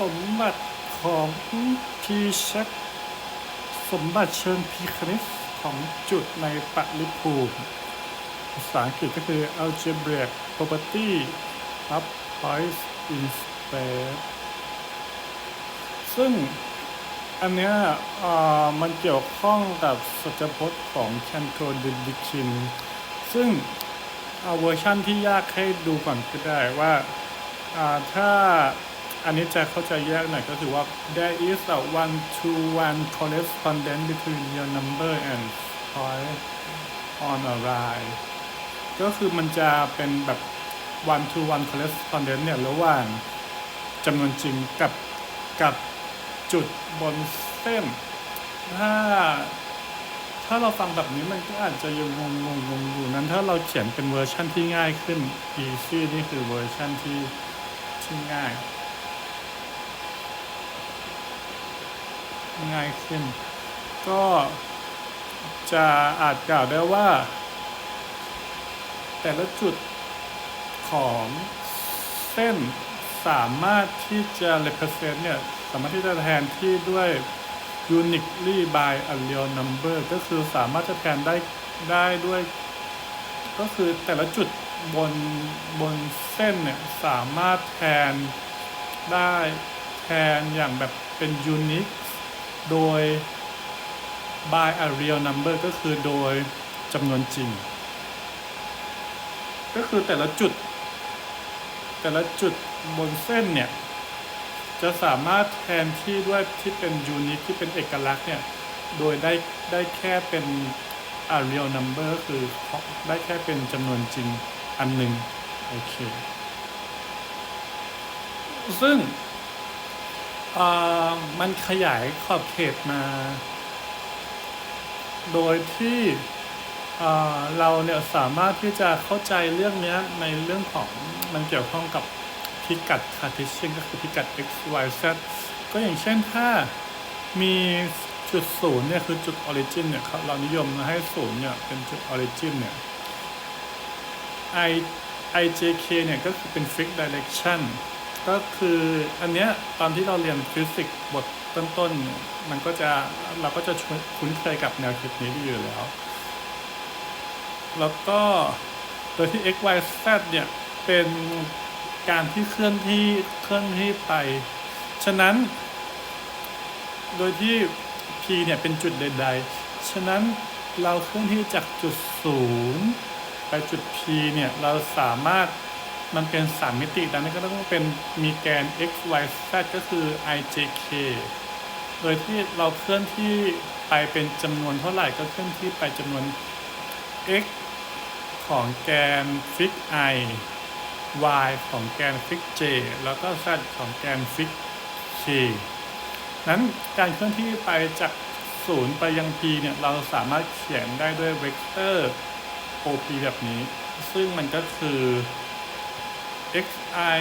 สมบัติของพีชักสมบัติเชิงพีคณิตของจุดในปริภูมิภาษาอังกฤษก็คือ algebraic property of points in space ซึ่งอันเนี้ยมันเกี่ยวข้องกับสัจพจน์ของแคนโทดิดิคิน ซึ่งเอาเวอร์ชั่นที่ยากให้ดูก่อนก็ได้ว่าถ้า อันนี้จะเข้าใจแยกหน่อยก็คือว่า there is a one to one correspondence between your number and point on a line ก็คือมันจะเป็นแบบ one to one correspondence เนี่ยระหว่างจำนวนจริงกับกับจุดบนเส้น ถ้า ถ้าเราฟังแบบนี้มันก็อาจจะยังงงงงอยู่นั้น ถ้าเราเขียนเป็นเวอร์ชั่นที่ง่ายขึ้น easy นี่คือเวอร์ชั่นที่ที่ง่าย ง่ายขึ้น ก็จะอาจกล่าวได้ว่า แต่ละจุดของเส้นสามารถที่จะ represent เนี่ย สามารถที่จะแทนที่ด้วย uniquely by a real number ก็คือสามารถจะแทนได้ได้ด้วย ก็คือแต่ละจุดบนบนเส้นเนี่ยสามารถแทนได้แทนอย่างแบบเป็น unique โดย by a real number ก็คือโดยจำนวนจริง ก็คือแต่ละจุด แต่ละจุดบนเส้นเนี่ย จะสามารถแทนที่ด้วยที่เป็นยูนิคที่เป็นเอกลักษณ์เนี่ย โดยได้ได้แค่เป็น a real number คือได้แค่เป็นจำนวนจริงอันหนึ่งโอเคซึ่ง มันขยายขอบเขตมา โดยที่เราเนี่ยสามารถที่จะเข้าใจเรื่องนี้ในเรื่องของมันเกี่ยวข้องกับพิกัดคาร์ติเชียนก็คือพิกัด x y z ก็อย่างเช่นถ้ามีจุดศูนย์เนี่ยคือจุดออริจินเนี่ยครับเรานิยมให้ศูนย์เนี่ยเป็นจุดออริจินเนี่ย i ijk เนี่ยก็คือเป็น fixed direction ็คืออันเนี้ยตอนที่เราเรียนฟิสิกส์บทต้นๆเนี่ยมันก็จะเราก็จะคุ้นเคยกับแนวคิดนี้ดีอยู่แล้ว แล้วก็โดยที่ x y z เนี่ยเป็นการที่เคลื่อนที่เคลื่อนที่ไป ฉะนั้น โดยที่ p เนี่ยเป็นจุดใด ๆ ฉะนั้นเราเคลื่อนที่จากจุดศูนย์ไปจุด p เนี่ยเราสามารถ มันเป็นสามมิติดังนั้นก็ต้องเป็นมีแกน x y z ก็คือ i j k โดยที่เราเคลื่อนที่ไปเป็นจำนวนเท่าไหร่ก็เคลื่อนที่ไปจำนวน x ของแกนฟิก i y ของแกนฟิก j แล้วก็ z ของแกนฟิก k นั้นการเคลื่อนที่ไปจากศูนย์ไปยัง p เนี่ย เราสามารถเขียนได้ด้วยเวกเตอร์ op แบบนี้ ซึ่งมันก็คือ xi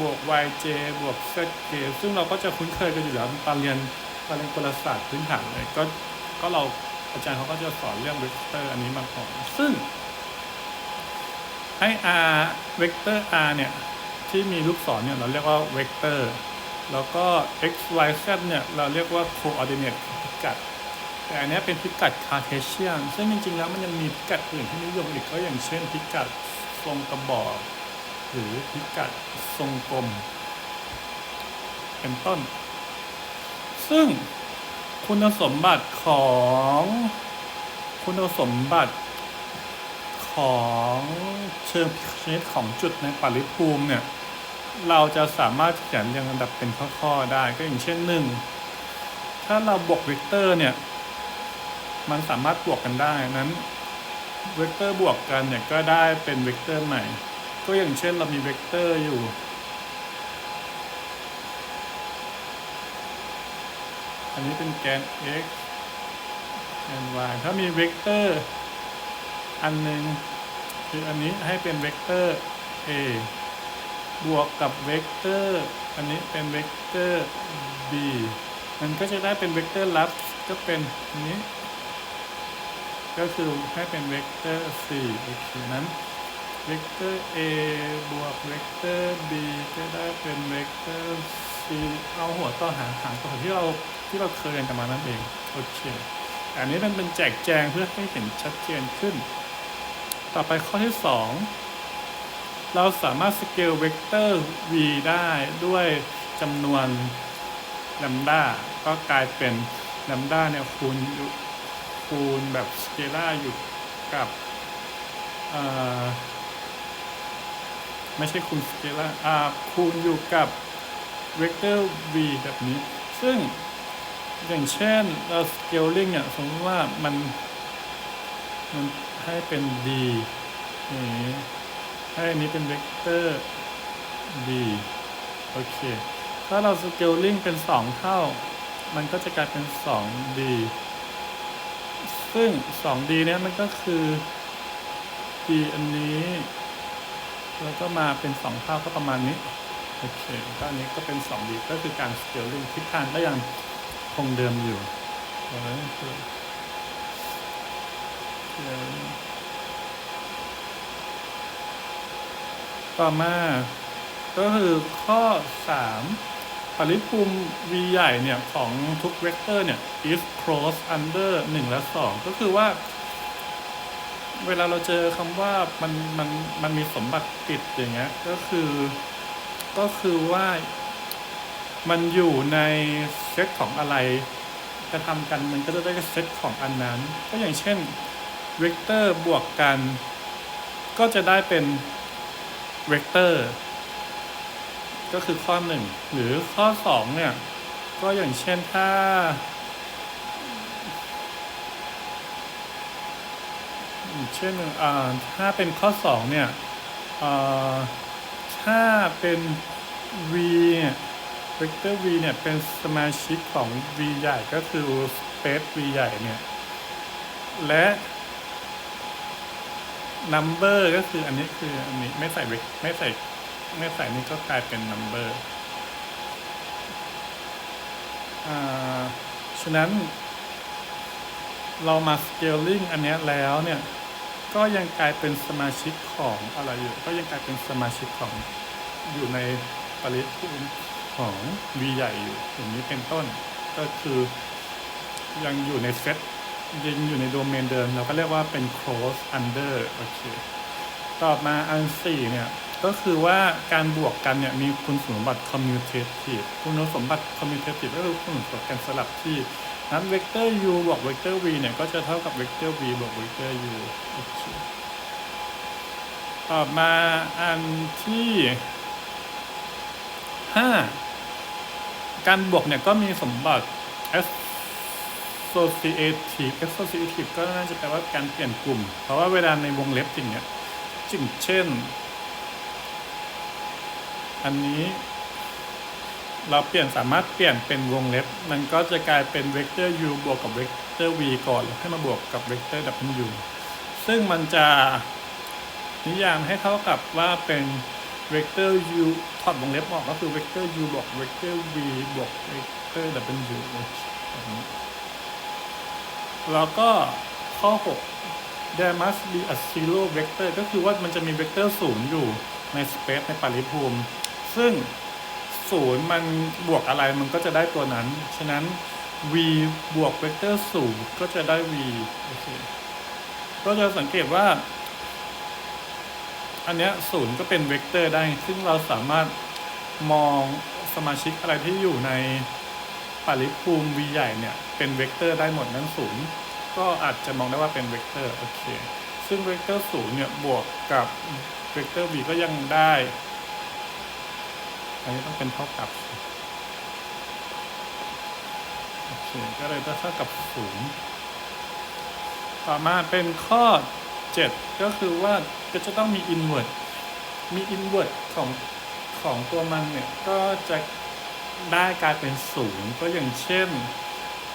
บวก yj บวก zk ซึ่งเราก็จะคุ้นเคยกันอยู่แล้วตอนเรียนตอนเรียนกลศาสตร์พื้นฐานเลยก็ก็เราอาจารย์เขาก็จะสอนเรื่องเวกเตอร์อันนี้มาก่อน ซึ่งให้ r เวกเตอร์ r เนี่ย ที่มีลูกศรเนี่ยเราเรียกว่าเวกเตอร์ แล้วก็ x y z เนี่ยเราเรียกว่า coordinate พิกัด แต่อันนี้เป็นพิกัดคาร์เทเชียนซึ่งจริงๆแล้วมันยังมีพิกัดอื่นที่นิยมอีกก็อย่างเช่นพิกัดทรงกระบอก หรือพิกัดทรงกลม เป็นต้น ซึ่งคุณสมบัติของคุณสมบัติของเชิงพิคณิตของจุดในปริภูมิเนี่ย เราจะสามารถเขียนเรียงลำดับเป็นข้อๆได้ก็อย่างเช่นหนึ่งถ้าเราบวกเวกเตอร์เนี่ย มันสามารถบวกกันได้นั้นเวกเตอร์บวกกันเนี่ยก็ได้เป็นเวกเตอร์ใหม่ ก็อย่างเช่นเรามีเวกเตอร์อยู่ อันนี้เป็นแกน x แกน y ถ้ามีเวกเตอร์ อันหนึ่งคืออันนี้ให้เป็นเวกเตอร์ a บวกกับเวกเตอร์ อันนี้เป็นเวกเตอร์ b มันก็จะได้เป็นเวกเตอร์ลับก็เป็นอันนี้ ก็คือให้เป็นเวกเตอร์4โอเคนั้น เวกเตอร์ a บวกเวกเตอร์ b ก็ได้เป็นเวกเตอร์4คือเอาหัวต่อหางหางต่อที่เราที่เราเคยเรียนกันมานั่นเองโอเคอันนี้มันเป็นแจกแจงเพื่อให้เห็นชัดเจนขึ้น ต่อไปข้อที่ 2 เราสามารถสเกลเวกเตอร์ v ได้ด้วยจำนวนแลมด้าก็กลายเป็นแลมด้าเนี่ยคูณคูณแบบสเกล่าอยู่กับเอ่อ ไม่ใช่คูณสเกล่าอ่าคูณอยู่กับเวกเตอร์ v แบบนี้ ซึ่งอย่างเช่นเราสเกลลิงเนี่ยสมมติว่ามัน มันให้เป็น d อย่างนี้ให้อันนี้เป็นเวกเตอร์ d โอเค ถ้าเราสเกลลิงเป็น 2 เท่า มันก็จะกลายเป็น 2d ซึ่ง 2d เนี้ยมันก็คือ d อันนี้ แล้วก็มาเป็น 2 เท่าก็ประมาณนี้ โอเค ก็อันนี้ก็เป็น 2d ก็คือการสเกลลิงทิศทางก็ยังคงเดิมอยู่เอาไว้คือต่อมา ก็คือข้อ 3 ปริภูมิ v ใหญ่เนี่ย ของทุกเวกเตอร์เนี่ย is close under 1 และ 2 ก็คือว่า เวลาเราเจอคำว่ามันมันมันมีสมบัติติดอย่างเงี้ยก็คือ ก็คือว่ามันอยู่ในเซตของอะไรจะทำกันมันก็จะได้เซตของอันนั้น ก็อย่างเช่นเวกเตอร์บวกกัน ก็จะได้เป็นเวกเตอร์ก็คือข้อหนึ่งหรือข้อสองเนี่ย ก็อย่างเช่นถ้า เช่นอ่าถ้าเป็นข้อสองเนี่ยอ่าถ้าเป็น v เนี่ยเวกเตอร์ v เนี่ยเป็นสมาชิกของ v ใหญ่ก็คือ space v ใหญ่เนี่ย และ number ก็คืออันนี้คืออันนี้ไม่ใส่เวกไม่ใส่ไม่ใส่นี่ก็กลายเป็น number อ่าฉะนั้นเรามา scaling อันนี้แล้วเนี่ย ก็ยังกลายเป็นสมาชิกของอะไรอยู่ ก็ยังกลายเป็นสมาชิกของอยู่ในปริภูมิของ V ใหญ่อยู่อย่างนี้เป็นต้น ก็คือยังอยู่ในเซตยังอยู่ในโดเมนเดิม เราก็เรียกว่าเป็น close under โอเค ต่อมาอันสี่เนี่ย ก็คือว่าการบวกกันเนี่ยมีคุณสมบัติ commutative คุณสมบัติ commutative ก็คือคุณสมบัติการสลับที่ นั้นเวกเตอร์ u บวกเวกเตอร์ v เนี่ยก็จะเท่ากับเวกเตอร์ v บวกเวกเตอร์ u โอเคต่อมาอันที่ห้าการบวกเนี่ยก็มีสมบัติ associative associative ก็น่าจะแปลว่าการเปลี่ยนกลุ่ม เพราะว่าเวลาในวงเล็บจริงเนี่ยจึงเช่น อันนี้ เราเปลี่ยนสามารถเปลี่ยนเป็นวงเล็บ มันก็จะกลายเป็นเวกเตอร์ u บวกกับเวกเตอร์ v ก่อนแล้วให้มาบวกกับเวกเตอร์ w ซึ่งมันจะนิยามให้เท่ากับว่าเป็นเวกเตอร์ u ถอดวงเล็บออกก็คือเวกเตอร์ u บวกเวกเตอร์ v บวกเวกเตอร์ w แบบนี้แล้วก็ข้อ 6 there must be a zero vector ก็คือว่ามันจะมีเวกเตอร์ศูนย์อยู่ในสเปซในปริภูมิ ซึ่ง ศูนย์มันบวกอะไรมันก็จะได้ตัวนั้น ฉะนั้น v บวกเวกเตอร์ศูนย์ก็จะได้ v โอเคก็จะสังเกตว่า อันเนี้ยศูนย์ก็เป็นเวกเตอร์ได้ ซึ่งเราสามารถมองสมาชิกอะไรที่อยู่ในปริภูมิ v ใหญ่เนี่ย เป็นเวกเตอร์ได้หมดนั้นศูนย์ก็อาจจะมองได้ว่าเป็นเวกเตอร์โอเค ซึ่งเวกเตอร์ศูนย์เนี่ยบวกกับเวกเตอร์ v ก็ยังได้ อันนี้ต้องเป็นเท่ากับโอเคก็เลยเท่ากับศูนย์ต่อมาเป็นข้อ 7 ก็คือว่าก็จะต้องมี inward มี inward ของของตัวมันเนี่ย ก็จะได้กลายเป็นศูนย์ก็อย่างเช่น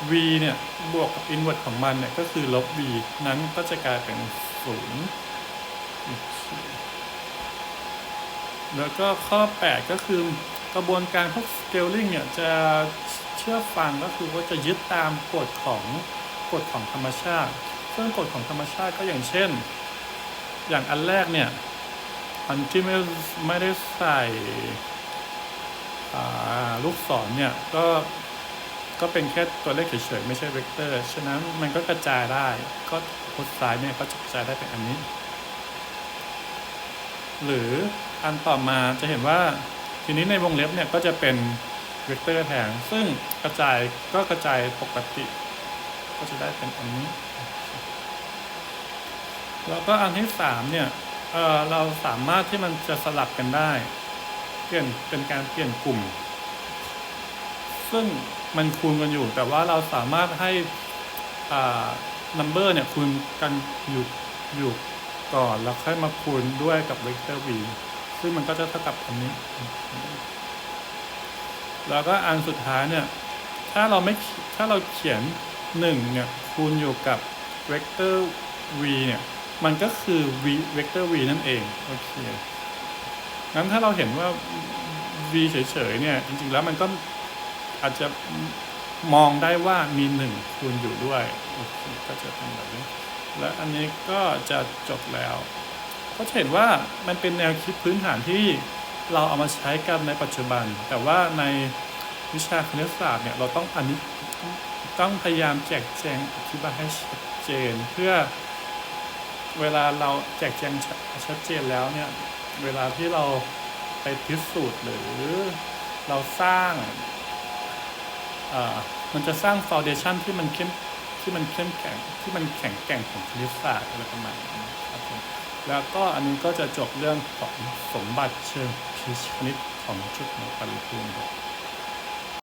v เนี่ย บวกกับ inward ของมันเนี่ย ก็คือลบ v นั้นก็จะกลายเป็นศูนย์ แล้วก็ข้อ 8 ก็คือกระบวนการพวก scaling เนี่ยจะเชื่อฟังก็คือว่าจะยึดตามกฎของกฎของธรรมชาติ ซึ่งกฎของธรรมชาติก็อย่างเช่น อย่างอันแรกเนี่ยอันที่ไม่ไม่ได้ใส่ลูกศรเนี่ยก็ก็เป็นแค่ตัวเลขเฉยๆไม่ใช่เวกเตอร์ ฉะนั้นมันก็กระจายได้ ก็พุทซ้ายเนี่ยก็จะกระจายได้เป็นอันนี้ หรือ อันต่อมาจะเห็นว่าทีนี้ในวงเล็บเนี่ยก็จะเป็นเวกเตอร์แทนซึ่งกระจายก็กระจายปกติ ก็จะได้เป็นอันนี้ แล้วก็อันที่สามเนี่ยเเราสามารถที่มันจะสลับกันได้ เปลี่ยนเป็นการเปลี่ยนกลุ่ม ซึ่งมันคูณกันอยู่ แต่ว่าเราสามารถให้อ่า number เนี่ยคูณกันอยู่อยู่ก่อนแล้วค่อยมาคูณด้วยกับ vector v ซึ่งมันก็จะเท่ากับอันนี้ แล้วก็อันสุดท้ายเนี่ย ถ้าเราไม่ถ้าเราเขียนหนึ่งเนี่ย คูณอยู่กับ vector v เนี่ย มันก็คือ v vector v นั่นเอง โอเค งั้นถ้าเราเห็นว่า v เฉยๆ เนี่ย จริงๆ แล้วมันก็อาจจะมองได้ว่ามีหนึ่งคูณอยู่ด้วย โอเค ก็จะเป็นแบบนี้ และอันนี้ก็จะจบแล้ว ก็จะเห็นว่ามันเป็นแนวคิดพื้นฐานที่เราเอามาใช้กันในปัจจุบัน แต่ว่าในวิชาคณิตศาสตร์เนี่ยเราต้องอันนี้ต้องพยายามแจกแจงอธิบายให้ชัดเจน เพื่อเวลาเราแจกแจงชัดชัดเจนแล้วเนี่ยเวลาที่เราไปพิสูจน์หรือเราสร้างมันจะสร้างฟ u n เดชันที่มันเข้มที่มันเข้มแข็งที่มันแข็งแกร่งของคณิตศาสตร์อะไรประมาณนี้ แล้วก็อันนี้ก็จะจบเรื่องของสมบัติเชิงพิชคณิตของชุดของปริภูมิครับ